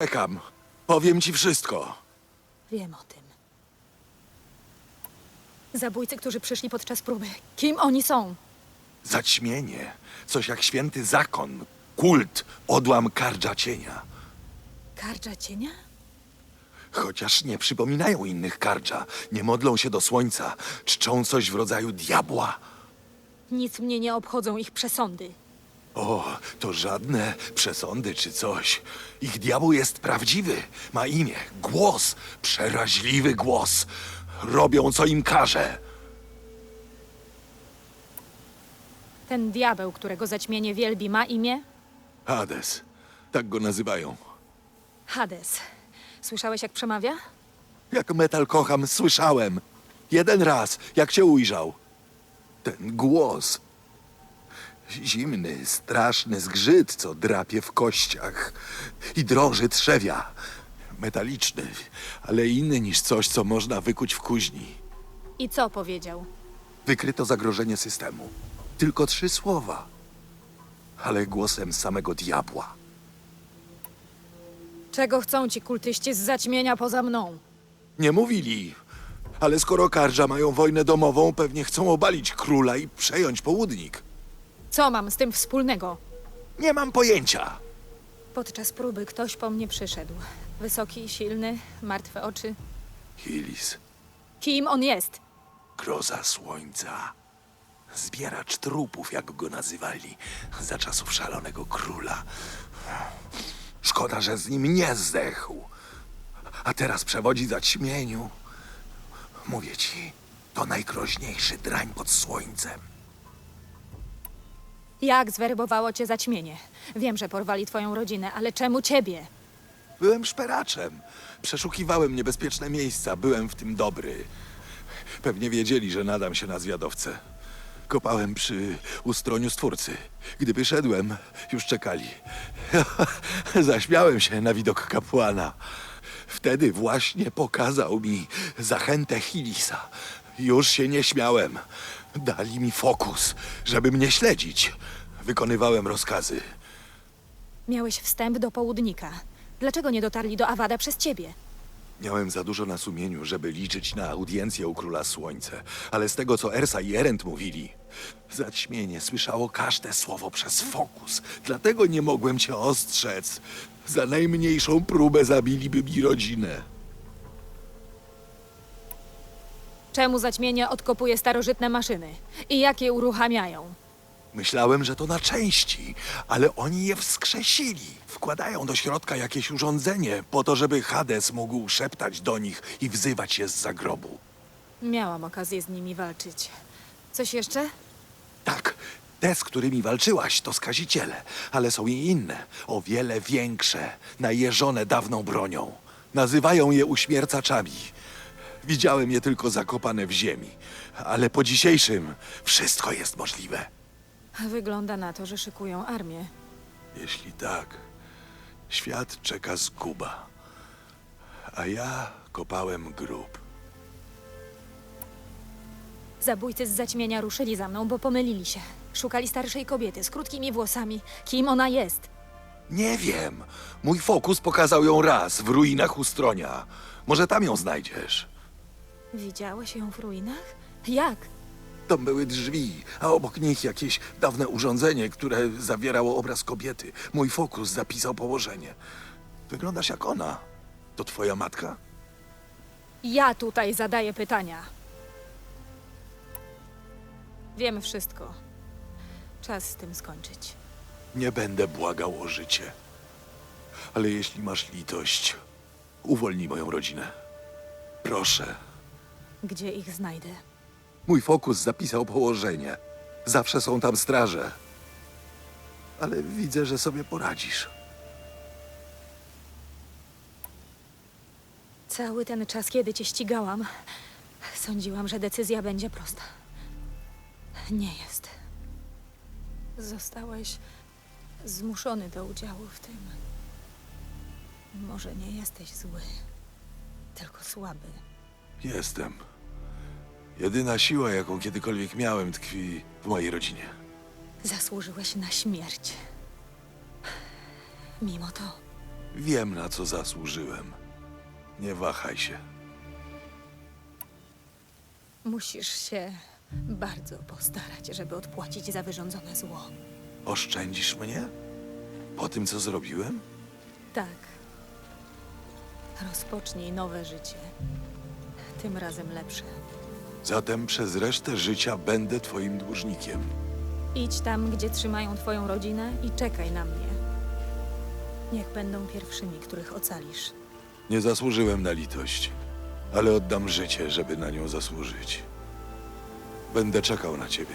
Czekam. Powiem ci wszystko. Wiem o tym. Zabójcy, którzy przyszli podczas próby. Kim oni są? Zaćmienie. Coś jak święty zakon. Kult. Odłam kardża cienia. Kardża cienia? Chociaż nie przypominają innych kardża. Nie modlą się do słońca. Czczą coś w rodzaju diabła. Nic mnie nie obchodzą ich przesądy. O, to żadne przesądy czy coś. Ich diabeł jest prawdziwy. Ma imię, głos, przeraźliwy głos. Robią, co im każe. Ten diabeł, którego zaćmienie wielbi, ma imię? Hades. Tak go nazywają. Hades. Słyszałeś, jak przemawia? Jak metal kocham, słyszałem. Jeden raz, jak cię ujrzał. Ten głos. Zimny, straszny zgrzyt, co drapie w kościach i drąży trzewia. Metaliczny, ale inny niż coś, co można wykuć w kuźni. I co powiedział? Wykryto zagrożenie systemu. Tylko trzy słowa. Ale głosem samego diabła. Czego chcą ci kultyści z zaćmienia poza mną? Nie mówili. Ale skoro Kardża mają wojnę domową, pewnie chcą obalić króla i przejąć południk. Co mam z tym wspólnego? Nie mam pojęcia. Podczas próby ktoś po mnie przyszedł. Wysoki, silny, martwe oczy. Hilis, Kim on jest? groza słońca. Zbieracz trupów, jak go nazywali, za czasów szalonego króla. Szkoda, że z nim nie zdechł. A teraz przewodzi zaćmieniu. Mówię ci, to najgroźniejszy drań pod słońcem. Jak zwerbowało cię zaćmienie? Wiem, że porwali twoją rodzinę, ale czemu ciebie? Byłem szperaczem. Przeszukiwałem niebezpieczne miejsca. Byłem w tym dobry. Pewnie wiedzieli, że nadam się na zwiadowcę. Kopałem przy ustroniu stwórcy. Gdy wyszedłem, już czekali. Zaśmiałem się na widok kapłana. Wtedy właśnie pokazał mi zachętę Hilisa. Już się nie śmiałem. Dali mi fokus, żeby mnie śledzić. Wykonywałem rozkazy. Miałeś wstęp do południka. Dlaczego nie dotarli do Awada przez ciebie? Miałem za dużo na sumieniu, żeby liczyć na audiencję u Króla Słońce, ale z tego, co Ersa i Erend mówili, zaćmienie słyszało każde słowo przez fokus. Dlatego nie mogłem cię ostrzec. Za najmniejszą próbę zabiliby mi rodzinę. Czemu zaćmienie odkopuje starożytne maszyny? I jak je uruchamiają? Myślałem, że to na części, ale oni je wskrzesili. Wkładają do środka jakieś urządzenie po to, żeby Hades mógł szeptać do nich i wzywać je z zagrobu. Miałam okazję z nimi walczyć. Coś jeszcze? Tak, te, z którymi walczyłaś, to skaziciele, ale są i inne, o wiele większe, najeżone dawną bronią. Nazywają je uśmiercaczami. Widziałem je tylko zakopane w ziemi, ale po dzisiejszym wszystko jest możliwe. Wygląda na to, że szykują armię. Jeśli tak, świat czeka zguba. A ja kopałem grób. Zabójcy z zaćmienia ruszyli za mną, bo pomylili się. Szukali starszej kobiety z krótkimi włosami. Kim ona jest? Nie wiem. Mój fokus pokazał ją raz w ruinach Ustronia. Może tam ją znajdziesz. Widziałeś ją w ruinach? Jak? Tam były drzwi, a obok nich jakieś dawne urządzenie, które zawierało obraz kobiety. Mój fokus zapisał położenie. Wyglądasz jak ona. To twoja matka? Ja tutaj zadaję pytania. Wiem wszystko. Czas z tym skończyć. Nie będę błagał o życie. Ale jeśli masz litość, uwolnij moją rodzinę. Proszę. Gdzie ich znajdę? Mój fokus zapisał położenie. Zawsze są tam straże. Ale widzę, że sobie poradzisz. Cały ten czas, kiedy cię ścigałam, sądziłam, że decyzja będzie prosta. Nie jest. Zostałeś zmuszony do udziału w tym. Może nie jesteś zły, tylko słaby. Jestem. Jedyna siła, jaką kiedykolwiek miałem, tkwi w mojej rodzinie. Zasłużyłeś na śmierć. Mimo to Wiem, na co zasłużyłem. Nie wahaj się. Musisz się bardzo postarać, żeby odpłacić za wyrządzone zło. Oszczędzisz mnie? Po tym, co zrobiłem? Tak. Rozpocznij nowe życie. Tym razem lepsze. Zatem przez resztę życia będę twoim dłużnikiem. Idź tam, gdzie trzymają twoją rodzinę i czekaj na mnie. Niech będą pierwszymi, których ocalisz. Nie zasłużyłem na litość, ale oddam życie, żeby na nią zasłużyć. Będę czekał na ciebie.